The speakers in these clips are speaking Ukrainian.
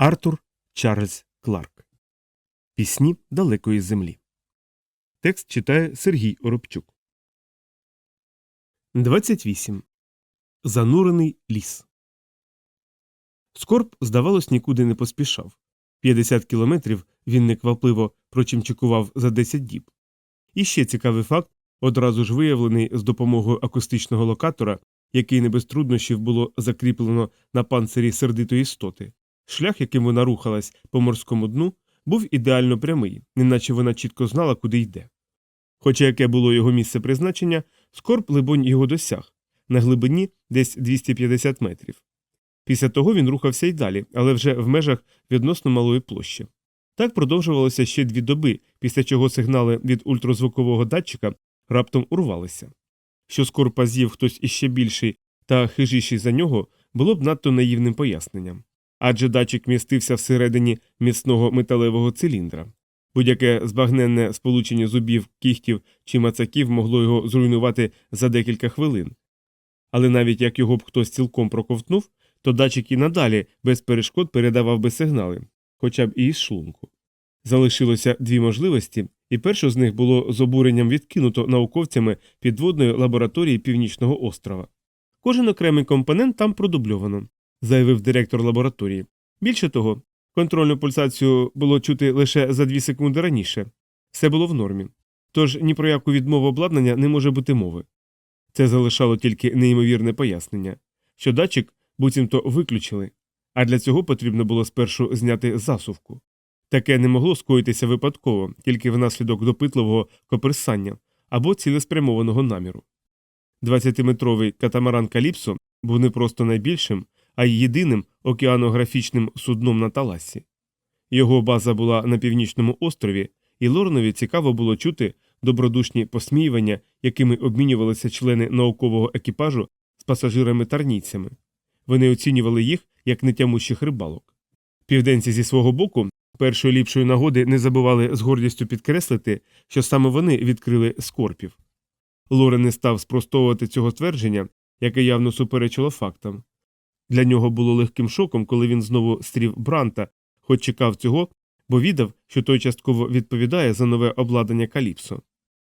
Артур Чарльз Кларк. Пісні далекої землі. Текст читає Сергій Оробчук. 28. Занурений ліс. Скорб, здавалось, нікуди не поспішав. 50 кілометрів він неквапливо прочимчикував за 10 діб. І ще цікавий факт, одразу ж виявлений з допомогою акустичного локатора, який не без труднощів було закріплено на панцирі сердитої істоти. Шлях, яким вона рухалась по морському дну, був ідеально прямий, неначе вона чітко знала, куди йде. Хоча яке було його місце призначення, скорб, либонь, його досяг на глибині десь 250 метрів. Після того він рухався й далі, але вже в межах відносно малої площі. Так продовжувалося ще дві доби, після чого сигнали від ультразвукового датчика раптом урвалися. Що скорпа з'їв хтось іще більший та хижіший за нього, було б надто наївним поясненням. Адже датчик містився всередині міцного металевого циліндра. Будь-яке збагненне сполучення зубів, кіхтів чи мацаків могло його зруйнувати за декілька хвилин. Але навіть як його б хтось цілком проковтнув, то датчик і надалі без перешкод передавав би сигнали, хоча б і із шлунку. Залишилося дві можливості, і першу з них було з обуренням відкинуто науковцями підводної лабораторії Північного острова. Кожен окремий компонент там продубльовано, заявив директор лабораторії. Більше того, контрольну пульсацію було чути лише за дві секунди раніше. Все було в нормі. Тож ні про яку відмову обладнання не може бути мови. Це залишало тільки неймовірне пояснення, що датчик буцімто виключили, а для цього потрібно було спершу зняти засувку. Таке не могло скоїтися випадково, тільки внаслідок допитливого коперсання або цілеспрямованого наміру. 20-метровий катамаран Каліпсо був не просто найбільшим, а й єдиним океанографічним судном на Таласі. Його база була на північному острові, і Лорнові цікаво було чути добродушні посміювання, якими обмінювалися члени наукового екіпажу з пасажирами-тарнійцями. Вони оцінювали їх як нетямущих рибалок. Південці зі свого боку першої ліпшої нагоди не забували з гордістю підкреслити, що саме вони відкрили скорпів. Лорен не став спростовувати цього твердження, яке явно суперечило фактам. Для нього було легким шоком, коли він знову стрів Бранта, хоч чекав цього, бо віддав, що той частково відповідає за нове обладнання Каліпсо.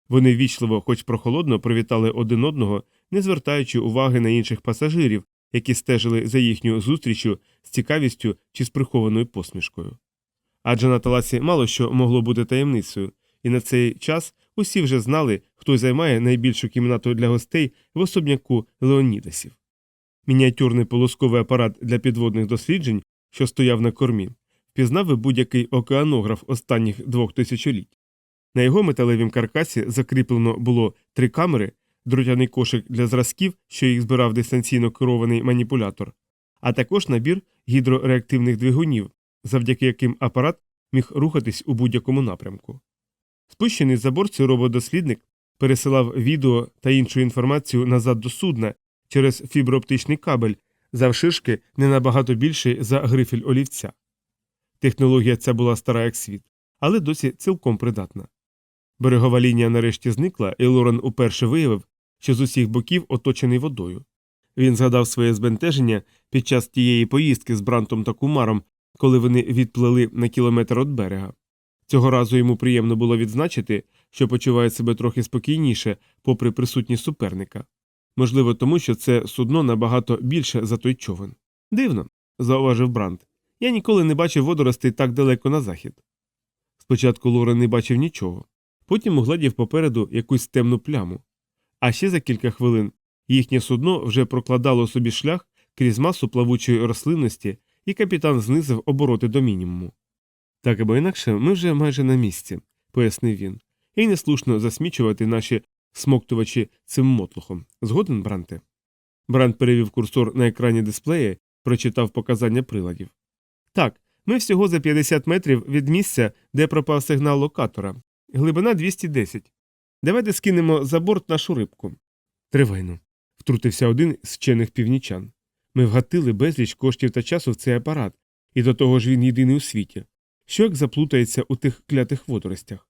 Вони ввічливо, хоч прохолодно, привітали один одного, не звертаючи уваги на інших пасажирів, які стежили за їхньою зустрічю з цікавістю чи з прихованою посмішкою. Адже на таласі мало що могло бути таємницею, і на цей час усі вже знали, хто займає найбільшу кімнату для гостей в особняку Леонідасів. Мініатюрний полосковий апарат для підводних досліджень, що стояв на кормі, впізнав і будь-який океанограф останніх двох тисячоліть. На його металевім каркасі закріплено було три камери, дротяний кошик для зразків, що їх збирав дистанційно керований маніпулятор, а також набір гідрореактивних двигунів, завдяки яким апарат міг рухатись у будь-якому напрямку. Спущений за борт цей рободослідник пересилав відео та іншу інформацію назад до судна через фіброоптичний кабель, завширшки не набагато більший за грифель олівця. Технологія ця була стара як світ, але досі цілком придатна. Берегова лінія нарешті зникла, і Лорен уперше виявив, що з усіх боків оточений водою. Він згадав своє збентеження під час тієї поїздки з Брантом та Кумаром, коли вони відплили на кілометр від берега. Цього разу йому приємно було відзначити, що почуває себе трохи спокійніше, попри присутність суперника. Можливо, тому що це судно набагато більше за той човен. Дивно, зауважив Брант. Я ніколи не бачив водоростей так далеко на захід. Спочатку Лорен не бачив нічого, потім угледів попереду якусь темну пляму. А ще за кілька хвилин їхнє судно вже прокладало собі шлях крізь масу плавучої рослинності, і капітан знизив обороти до мінімуму. Так або інакше, ми вже майже на місці, пояснив він, і неслушно засмічувати наші смоктувачі цим мотлухом. Згоден, Бранте? Брант перевів курсор на екрані дисплея, прочитав показання приладів. Так, ми всього за 50 метрів від місця, де пропав сигнал локатора. Глибина 210. Давайте скинемо за борт нашу рибку. Тривайно. втрутився один з вчених північан. Ми вгатили безліч коштів та часу в цей апарат, і до того ж він єдиний у світі. Що як заплутається у тих клятих водоростях?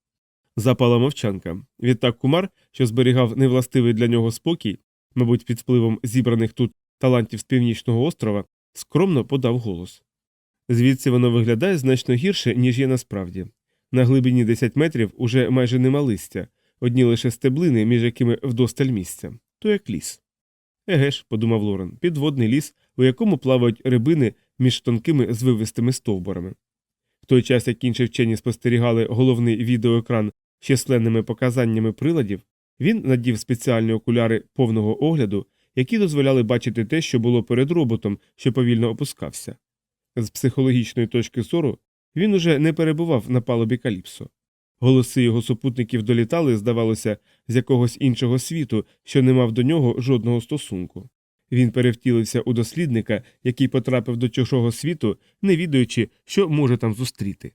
Запала мовчанка. Відтак кумар, що зберігав невластивий для нього спокій, мабуть, під впливом зібраних тут талантів з північного острова, скромно подав голос. Звідси воно виглядає значно гірше, ніж є насправді. На глибині 10 метрів уже майже нема листя, одні лише стеблини, між якими вдосталь місця, то як ліс. Еге ж, подумав Лорен, підводний ліс, у якому плавають рибини між тонкими звивистими стовбурами. В той час, як інші вчені спостерігали головний відеоекран численними показаннями приладів, він надів спеціальні окуляри повного огляду, які дозволяли бачити те, що було перед роботом, що повільно опускався. З психологічної точки зору він уже не перебував на палубі Каліпсо. Голоси його супутників долітали, здавалося, з якогось іншого світу, що не мав до нього жодного стосунку. Він перевтілився у дослідника, який потрапив до чужого світу, не відаючи, що може там зустріти.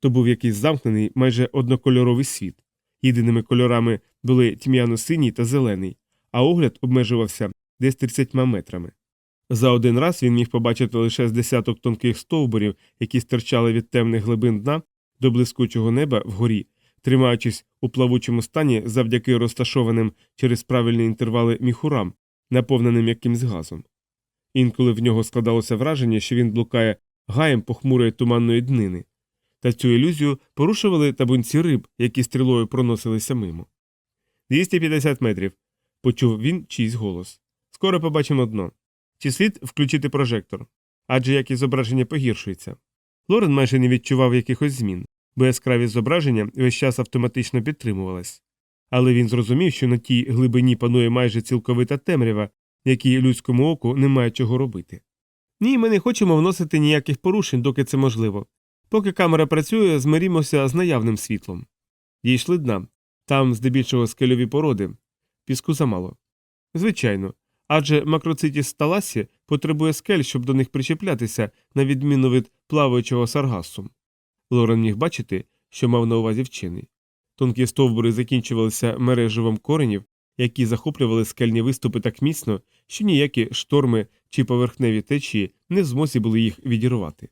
То був якийсь замкнений, майже однокольоровий світ. Єдиними кольорами були тьмяно-синій та зелений, а огляд обмежувався десь 30 метрами. За один раз він міг побачити лише з десяток тонких стовбурів, які стирчали від темних глибин дна до блискучого неба вгорі, тримаючись у плавучому стані завдяки розташованим через правильні інтервали міхурам, наповненим якимсь газом. Інколи в нього складалося враження, що він блукає гаєм похмурої туманної днини, та цю ілюзію порушували табунці риб, які стрілою проносилися мимо. 250 метрів, почув він чийсь голос. Скоро побачимо дно. Чи слід включити прожектор? Адже якість зображення погіршується. Лорен майже не відчував якихось змін, бо яскравість зображення весь час автоматично підтримувалась. Але він зрозумів, що на тій глибині панує майже цілковита темрява, якій людському оку немає чого робити. Ні, ми не хочемо вносити ніяких порушень, доки це можливо. Поки камера працює, змирімося з наявним світлом. Дійшли дна. Там, здебільшого, скельові породи, піску замало. Звичайно, адже макроцитіс таласі потребує скель, щоб до них причеплятися, на відміну від плаваючого саргасу. Лорен міг бачити, що мав на увазі вчений. Тонкі стовбури закінчувалися мереживом коренів, які захоплювали скельні виступи так міцно, що ніякі шторми чи поверхневі течії не в змозі були їх відірвати.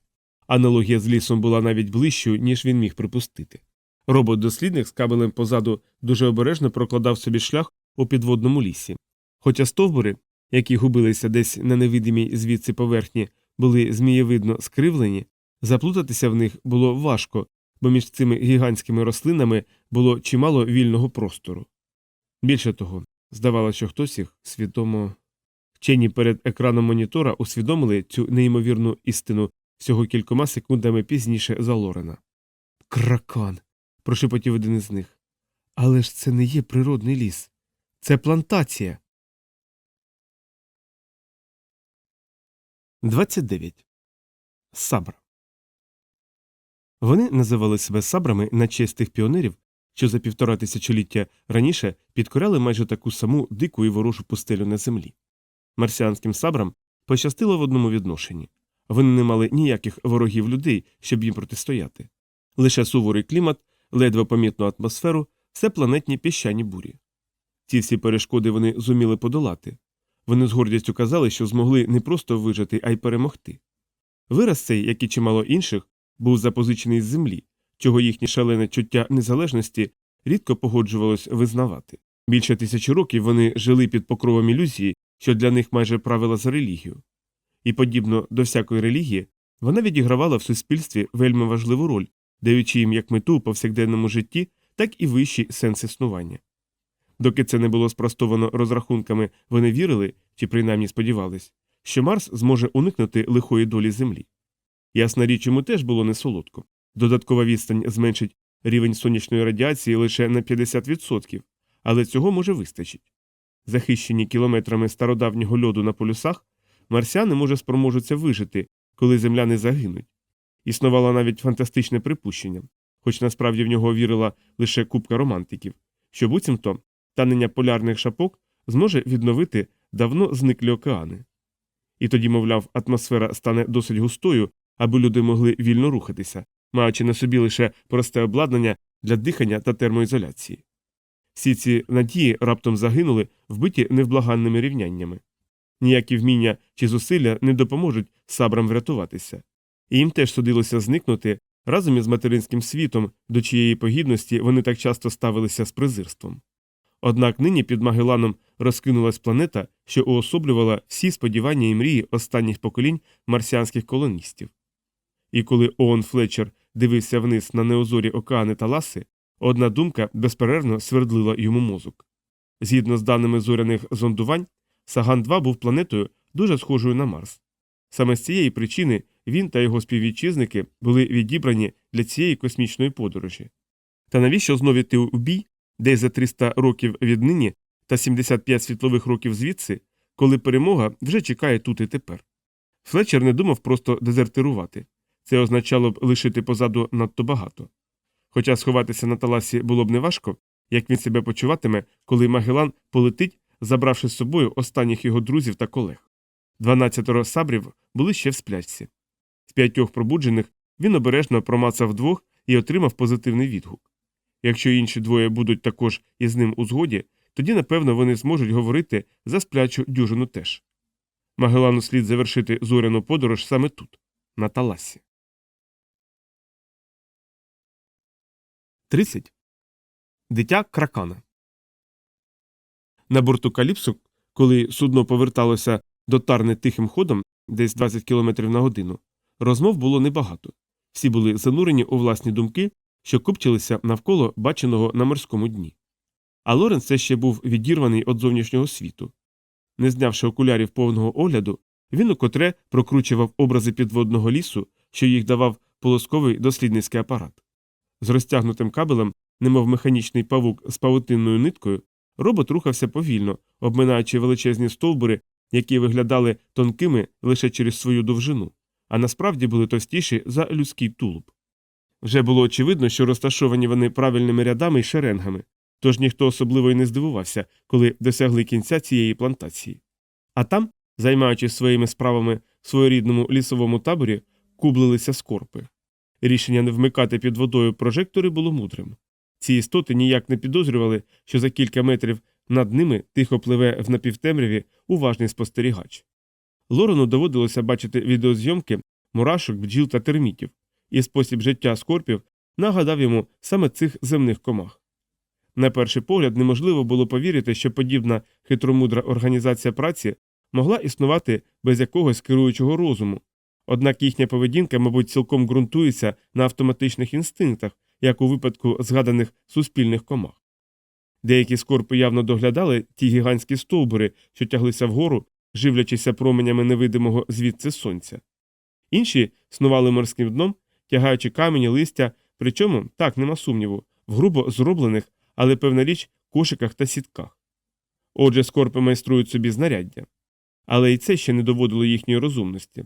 Аналогія з лісом була навіть ближчою, ніж він міг припустити. Робот-дослідник з кабелем позаду дуже обережно прокладав собі шлях у підводному лісі. Хоча стовбури, які губилися десь на невидимій звідси поверхні, були змієвидно скривлені, заплутатися в них було важко, бо між цими гігантськими рослинами було чимало вільного простору. Більше того, здавалося, що хтось їх свідомо. Вчені перед екраном монітора усвідомили цю неймовірну істину всього кількома секундами пізніше за Лорена. Кракан. прошепотів один із них. Але ж це не є природний ліс. Це плантація. 29. Сабра. Вони називали себе сабрами на честь тих піонерів, що за півтора тисячоліття раніше підкоряли майже таку саму дику і ворожу пустелю на землі. Марсіанським сабрам пощастило в одному відношенні вони не мали ніяких ворогів людей, щоб їм протистояти. Лише суворий клімат, ледве помітну атмосферу, все планетні піщані бурі. Ці всі перешкоди вони зуміли подолати. Вони з гордістю казали, що змогли не просто вижити, а й перемогти. Вираз цей, як і чимало інших, був запозичений з землі, чого їхнє шалене чуття незалежності рідко погоджувалось визнавати. Більше тисячі років вони жили під покровом ілюзії, що для них майже правила за релігію. І, подібно до всякої релігії, вона відігравала в суспільстві вельми важливу роль, даючи їм як мету у повсякденному житті, так і вищий сенс існування. Доки це не було спростовано розрахунками, вони вірили, чи принаймні сподівались, що Марс зможе уникнути лихої долі Землі. Ясна річ йому теж було не солодко. Додаткова відстань зменшить рівень сонячної радіації лише на 50%, але цього може вистачить. Захищені кілометрами стародавнього льоду на полюсах, марсіани може спроможуться вижити, коли земляни загинуть. Існувало навіть фантастичне припущення, хоч насправді в нього вірила лише купка романтиків, що буцімто танення полярних шапок зможе відновити давно зниклі океани. І тоді, мовляв, атмосфера стане досить густою, аби люди могли вільно рухатися, маючи на собі лише просте обладнання для дихання та термоізоляції. Всі ці надії раптом загинули, вбиті невблаганними рівняннями. Ніякі вміння чи зусилля не допоможуть сабрам врятуватися, і їм теж судилося зникнути разом із материнським світом, до чиєї погідності вони так часто ставилися з презирством. Однак нині під Магеланом розкинулась планета, що уособлювала всі сподівання і мрії останніх поколінь марсіанських колоністів. І коли Оон Флетчер дивився вниз на неозорі океани та ласи, одна думка безперервно свердлила йому мозок. Згідно з даними зоряних зондувань, Саган 2 був планетою дуже схожою на Марс. Саме з цієї причини він та його співвітчизники були відібрані для цієї космічної подорожі. Та навіщо знову йти у бій, десь за 300 років віднині та 75 світлових років звідси, коли перемога вже чекає тут і тепер? Флетчер не думав просто дезертирувати. Це означало б лишити позаду надто багато. Хоча сховатися на таласі було б неважко, як він себе почуватиме, коли Магелан полетить, забравши з собою останніх його друзів та колег. Дванадцятеро сабрів були ще в сплячці. З п'ятьох пробуджених він обережно промацав двох і отримав позитивний відгук. Якщо інші двоє будуть також із ним у згоді, тоді, напевно, вони зможуть говорити за сплячу дюжину теж. Магелану слід завершити зоряну подорож саме тут, на Таласі. 30. Дитя кракана. На борту Каліпсу, коли судно поверталося до Тарни тихим ходом, десь 20 км на годину, розмов було небагато. Всі були занурені у власні думки, що купчилися навколо баченого на морському дні. А Лорен все ще був відірваний від зовнішнього світу. Не знявши окулярів повного огляду, він укотре прокручував образи підводного лісу, що їх давав полосковий дослідницький апарат. З розтягнутим кабелем, немов механічний павук з павутинною ниткою, робот рухався повільно, обминаючи величезні стовбури, які виглядали тонкими лише через свою довжину, а насправді були товстіші за людський тулуб. Вже було очевидно, що розташовані вони правильними рядами і шеренгами, тож ніхто особливо й не здивувався, коли досягли кінця цієї плантації. А там, займаючись своїми справами в своєрідному лісовому таборі, кублилися скорпи. Рішення не вмикати під водою прожектори було мудрим. Ці істоти ніяк не підозрювали, що за кілька метрів над ними тихо пливе в напівтемряві уважний спостерігач. Лорену доводилося бачити відеозйомки мурашок, бджіл та термітів, і спосіб життя скорпів нагадав йому саме цих земних комах. На перший погляд неможливо було повірити, що подібна хитромудра організація праці могла існувати без якогось керуючого розуму, однак їхня поведінка, мабуть, цілком ґрунтується на автоматичних інстинктах, як у випадку згаданих суспільних комах. Деякі скорпи явно доглядали ті гігантські стовбури, що тяглися вгору, живлячися променями невидимого звідси сонця. Інші снували морським дном, тягаючи камені, листя, причому, так, нема сумніву, в грубо зроблених, але певна річ, кошиках та сітках. Отже, скорпи майструють собі знаряддя. Але і це ще не доводило їхньої розумності.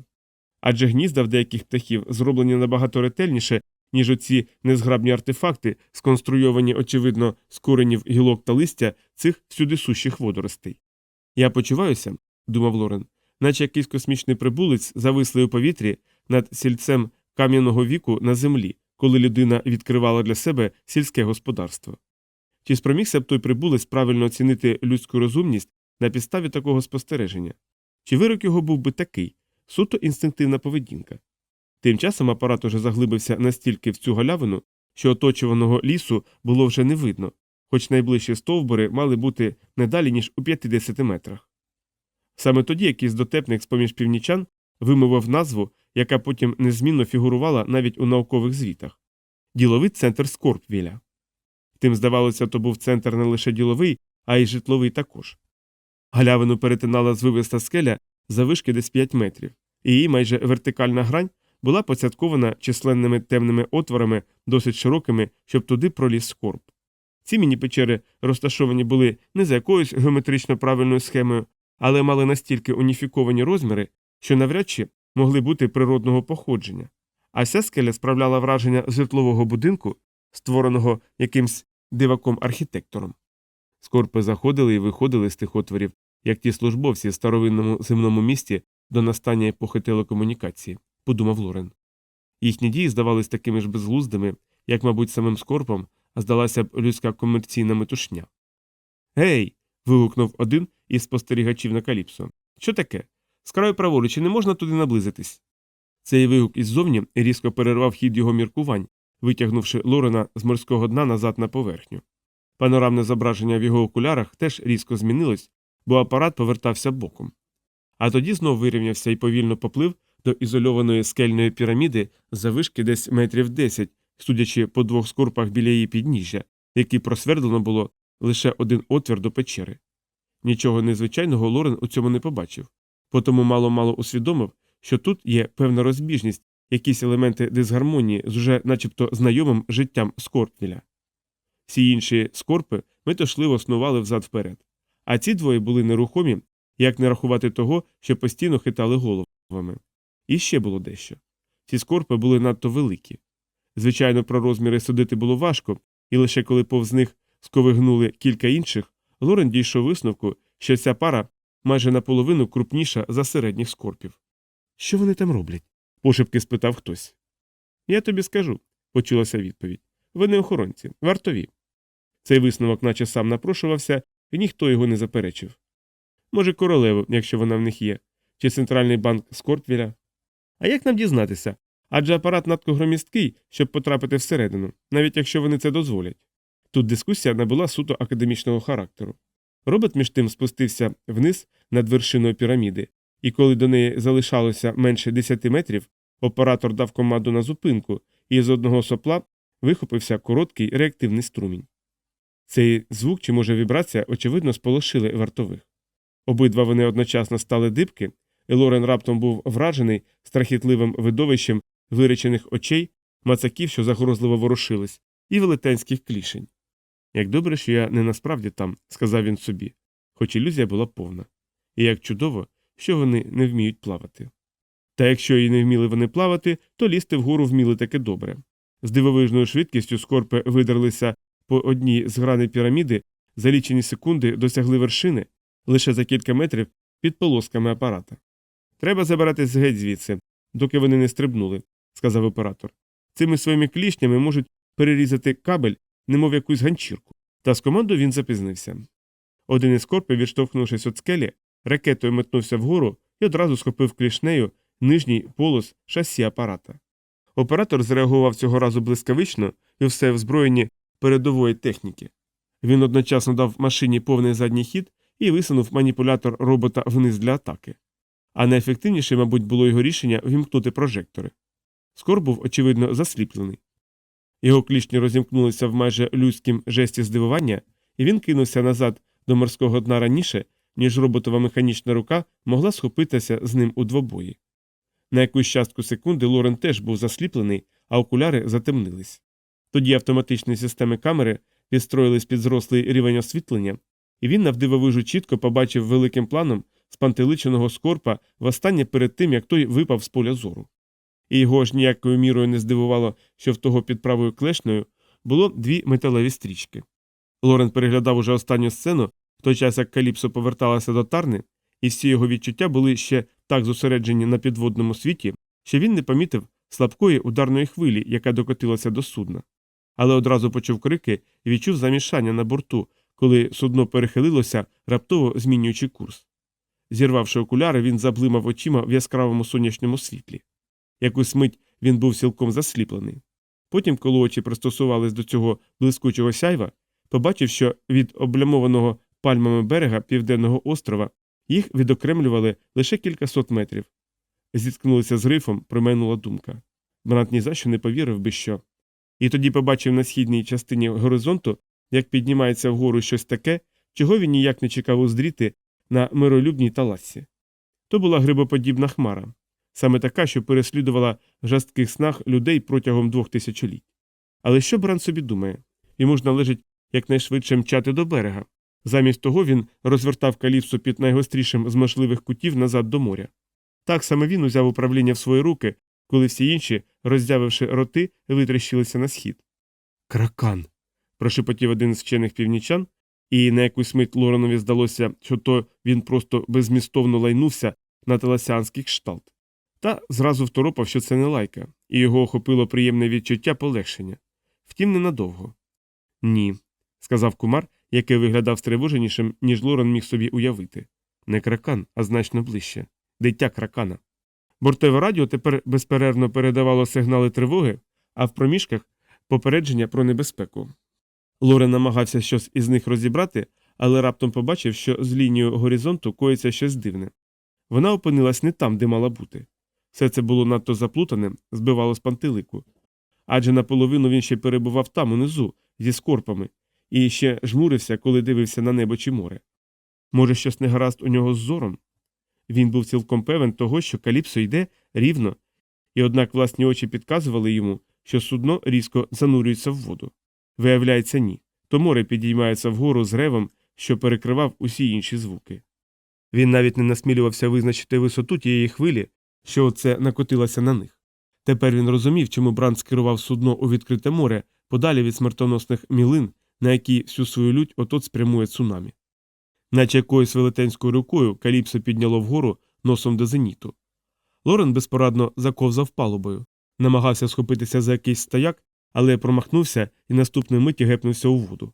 Адже гнізда в деяких птахів зроблені набагато ретельніше, ніж оці незграбні артефакти, сконструйовані, очевидно, з коренів гілок та листя цих всюдисущих водоростей. Я почуваюся, думав Лорен, наче якийсь космічний прибулець завислий у повітрі над сільцем кам'яного віку на землі, коли людина відкривала для себе сільське господарство. Чи спромігся б той прибулець правильно оцінити людську розумність на підставі такого спостереження? Чи вирок його був би такий суто інстинктивна поведінка? Тим часом апарат уже заглибився настільки в цю галявину, що оточуваного лісу було вже не видно, хоч найближчі стовбури мали бути не далі, ніж у 50 метрах. Саме тоді якийсь дотепник з поміж північан вимовив назву, яка потім незмінно фігурувала навіть у наукових звітах діловий центр Скорпвіля. Втім, здавалося, то був центр не лише діловий, а й житловий також. Галявину перетинала звивиста скеля завишки десь 5 метрів, і її майже вертикальна грань була поцяткована численними темними отворами, досить широкими, щоб туди проліз скорб. Ці міні-печери розташовані були не за якоюсь геометрично правильною схемою, але мали настільки уніфіковані розміри, що навряд чи могли бути природного походження. А ця скеля справляла враження житлового будинку, створеного якимсь диваком-архітектором. Скорпи заходили і виходили з тих отворів, як ті службовці в старовинному земному місті до настання епохи телекомунікації, подумав Лорен. Їхні дії здавались такими ж безглуздими, як, мабуть, самим скорпом, а здалася б людська комерційна метушня. Гей. вигукнув один із спостерігачів на Каліпсо. Що таке? З краю праворуч не можна туди наблизитись. Цей вигук іззовні різко перервав хід його міркувань, витягнувши Лорена з морського дна назад на поверхню. Панорамне зображення в його окулярах теж різко змінилось, бо апарат повертався боком. А тоді знов вирівнявся і повільно поплив до ізольованої скельної піраміди завишки десь метрів 10, судячи по двох скорпах біля її підніжжя, які просвердлено було лише один отвір до печери. Нічого незвичайного Лорен у цьому не побачив, потому мало-мало усвідомив, що тут є певна розбіжність, якісь елементи дисгармонії з уже начебто знайомим життям Скорпніля. Всі інші скорпи метошливо снували взад вперед, а ці двоє були нерухомі, як не рахувати того, що постійно хитали головами. І ще було дещо. Ці скорпи були надто великі. Звичайно, про розміри судити було важко, і лише коли повз них сковигнули кілька інших, Лорен дійшов висновку, що ця пара майже наполовину крупніша за середніх скорпів. Що вони там роблять? пошепки спитав хтось. Я тобі скажу, почулася відповідь. Вони охоронці, вартові. Цей висновок, наче сам напрошувався, і ніхто його не заперечив. Може, королеву, якщо вона в них є, чи центральний банк Скортвіля. А як нам дізнатися? Адже апарат надто громісткий, щоб потрапити всередину, навіть якщо вони це дозволять. Тут дискусія набула суто академічного характеру. Робот між тим спустився вниз над вершиною піраміди, і коли до неї залишалося менше 10 метрів, оператор дав команду на зупинку, і з одного сопла вихопився короткий реактивний струмінь. Цей звук чи, може, вібрація, очевидно, сполошили вартових. Обидва вони одночасно стали дибки, Лорен раптом був вражений страхітливим видовищем виречених очей, мацаків, що загрозливо ворушились, і велетенських клішень. Як добре, що я не насправді там, сказав він собі, хоч ілюзія була повна. І як чудово, що вони не вміють плавати. Та якщо і не вміли вони плавати, то лізти вгору вміли таке добре. З дивовижною швидкістю скорпи видерлися по одній з грани піраміди, за лічені секунди досягли вершини лише за кілька метрів під полосками апарата. Треба забиратись геть звідси, доки вони не стрибнули, сказав оператор. Цими своїми клішнями можуть перерізати кабель, немов якусь ганчірку. Та з командою він запізнився. Один із корпів, відштовхнувшись від скелі, ракетою метнувся вгору і одразу схопив клішнею нижній полос шасі апарата. Оператор зреагував цього разу блискавично і все в зброєнні передової техніки. Він одночасно дав машині повний задній хід і висунув маніпулятор робота вниз для атаки. А найефективніше, мабуть, було його рішення вімкнути прожектори. Скор був, очевидно, засліплений. Його клішні розімкнулися в майже людськім жесті здивування, і він кинувся назад до морського дна раніше, ніж роботова механічна рука могла схопитися з ним у двобої. На якусь частку секунди Лорен теж був засліплений, а окуляри затемнились. Тоді автоматичні системи камери підстроїлись під зрослий рівень освітлення, і він навдивовижу чітко побачив великим планом спантеличеного скорпа востаннє перед тим, як той випав з поля зору. І його ж ніякою мірою не здивувало, що в того під правою клешнею було дві металеві стрічки. Лорен переглядав уже останню сцену, в той час як Каліпсо поверталася до тарни, і всі його відчуття були ще так зосереджені на підводному світі, що він не помітив слабкої ударної хвилі, яка докотилася до судна. Але одразу почув крики і відчув замішання на борту, коли судно перехилилося, раптово змінюючи курс. Зірвавши окуляри, він заблимав очима в яскравому сонячному світлі. Якусь мить він був цілком засліплений. Потім, коли очі пристосувались до цього блискучого сяйва, побачив, що від облямованого пальмами берега південного острова їх відокремлювали лише кількасот метрів. Зіткнулися з рифом, промайнула думка. Брант ні за що не повірив би що. І тоді побачив на східній частині горизонту, як піднімається вгору щось таке, чого він ніяк не чекав уздріти на миролюбній таласі. То була грибоподібна хмара, саме така, що переслідувала в жорстких снах людей протягом двох тисячоліть. Але що Бран собі думає? Йому ж належить якнайшвидше мчати до берега. Замість того він розвертав каліпсу під найгострішим з можливих кутів назад до моря. Так саме він узяв управління в свої руки, коли всі інші, роздявивши роти, витріщилися на схід. Кракан. прошепотів один з вчених північан, і на якусь мить Лоренові здалося, що то він просто безмістовно лайнувся на телесіанський кшталт. Та зразу второпав, що це не лайка, і його охопило приємне відчуття полегшення. Втім, ненадовго. Ні, сказав кумар, який виглядав стривоженішим, ніж Лорен міг собі уявити. Не кракан, а значно ближче. Дитя кракана. Бортове радіо тепер безперервно передавало сигнали тривоги, а в проміжках попередження про небезпеку. Лорен намагався щось із них розібрати, але раптом побачив, що з лінією горизонту коїться щось дивне. Вона опинилась не там, де мала бути. Все це було надто заплутане, збивало з пантелику. Адже наполовину він ще перебував там унизу, зі скорпами, і ще жмурився, коли дивився на небо чи море. Може, щось не гаразд у нього з зором? Він був цілком певен того, що Каліпсо йде рівно, і однак власні очі підказували йому, що судно різко занурюється в воду. Виявляється, ні. То море підіймається вгору з ревом, що перекривав усі інші звуки. Він навіть не насмілювався визначити висоту тієї хвилі, що оце накотилася на них. Тепер він розумів, чому Бранд скерував судно у відкрите море подалі від смертоносних мілин, на які всю свою лють отот спрямує цунамі. Наче якоюсь велетенською рукою Каліпсо підняло вгору носом до зеніту. Лорен безпорадно заковзав палубою, намагався схопитися за якийсь стояк, але промахнувся і наступної миті гепнувся у воду.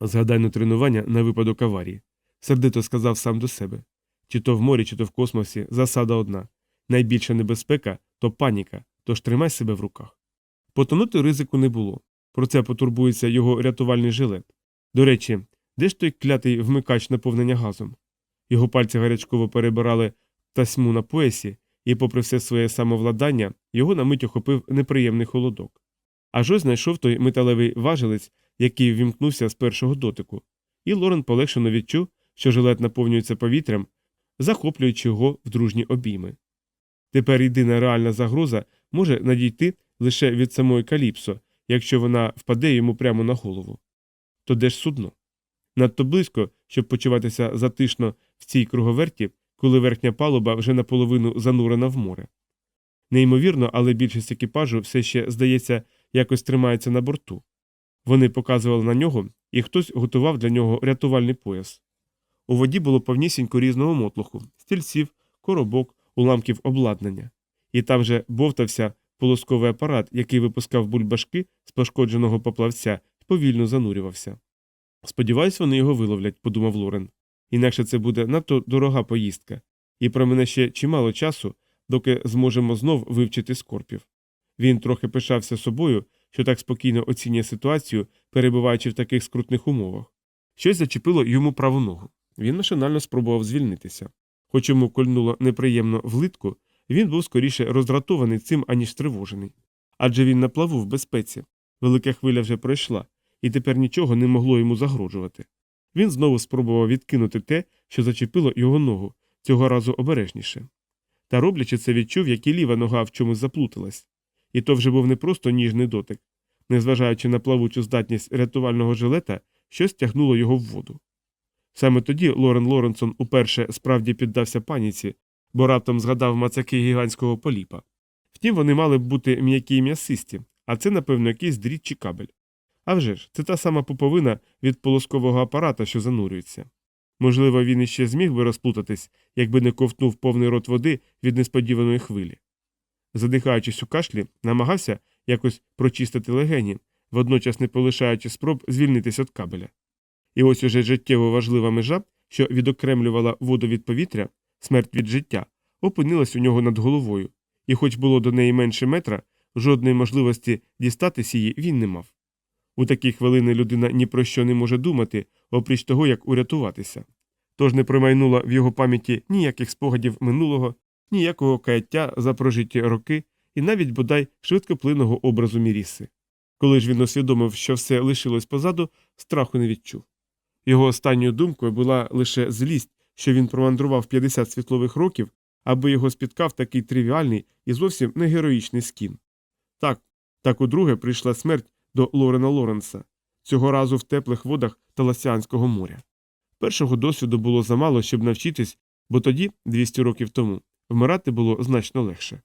Згадай на тренування на випадок аварії. Сердито сказав сам до себе. Чи то в морі, чи то в космосі засада одна. Найбільша небезпека то паніка, тож тримай себе в руках. Потонути ризику не було. Про це потурбується його рятувальний жилет. До речі, де ж той клятий вмикач наповнення газом? Його пальці гарячково перебирали тасьму на поясі, і, попри все своє самовладання, його на мить охопив неприємний холодок. Аж ось знайшов той металевий важелець, який ввімкнувся з першого дотику, і Лорен полегшено відчув, що жилет наповнюється повітрям, захоплюючи його в дружні обійми. Тепер єдина реальна загроза може надійти лише від самої Каліпсо, якщо вона впаде йому прямо на голову. То де ж судно? Надто близько, щоб почуватися затишно в цій круговерті, коли верхня палуба вже наполовину занурена в море. Неймовірно, але більшість екіпажу все ще, здається, якось тримається на борту. Вони показували на нього, і хтось готував для нього рятувальний пояс. У воді було повнісінько різного мотлоху стільців, коробок, уламків обладнання, і там же бовтався полосковий апарат, який випускав бульбашки з пошкодженого поплавця і повільно занурювався. Сподіваюсь, вони його виловлять, подумав Лорен. Інакше це буде надто дорога поїздка, і про мене ще чимало часу, доки зможемо знов вивчити скорпів. Він трохи пишався собою, що так спокійно оцінює ситуацію, перебуваючи в таких скрутних умовах. Щось зачепило йому праву ногу. Він машинально спробував звільнитися. Хоч йому кольнуло неприємно влитку, він був скоріше роздратований цим, аніж стривожений. Адже він на плаву в безпеці. Велика хвиля вже пройшла, і тепер нічого не могло йому загрожувати. Він знову спробував відкинути те, що зачепило його ногу, цього разу обережніше. Та роблячи це, відчув, як і ліва нога в чомусь заплуталась. І то вже був не просто ніжний дотик. Незважаючи на плавучу здатність рятувального жилета, щось тягнуло його в воду. Саме тоді Лорен Лоренсон уперше справді піддався паніці, бо раптом згадав мацаки гігантського поліпа. Втім, вони мали б бути м'які й м'ясисті, а це, напевно, якийсь дріт чи кабель. А вже ж, це та сама поповина від полоскового апарата, що занурюється. Можливо, він іще зміг би розплутатись, якби не ковтнув повний рот води від несподіваної хвилі. Задихаючись у кашлі, намагався якось прочистити легені, водночас не полишаючи спроб звільнитися від кабеля. І ось уже життєво важлива межа, що відокремлювала воду від повітря, смерть від життя, опинилась у нього над головою, і, хоч було до неї менше метра, жодної можливості дістатись її він не мав. У такі хвилини людина ні про що не може думати, опріч того, як урятуватися. Тож не промайнуло в його пам'яті ніяких спогадів минулого, ніякого каяття за прожиті роки і навіть бодай швидкоплинного образу Міріси. Коли ж він усвідомив, що все лишилось позаду, страху не відчув. Його останньою думкою була лише злість, що він промандрував 50 світлових років, аби його спіткав такий тривіальний і зовсім не героїчний скін. Так, так удруге прийшла смерть до Лорена Лоренса, цього разу в теплих водах Таласіанського моря. Першого досвіду було замало, щоб навчитись, бо тоді, 200 років тому, вмирати було значно легше.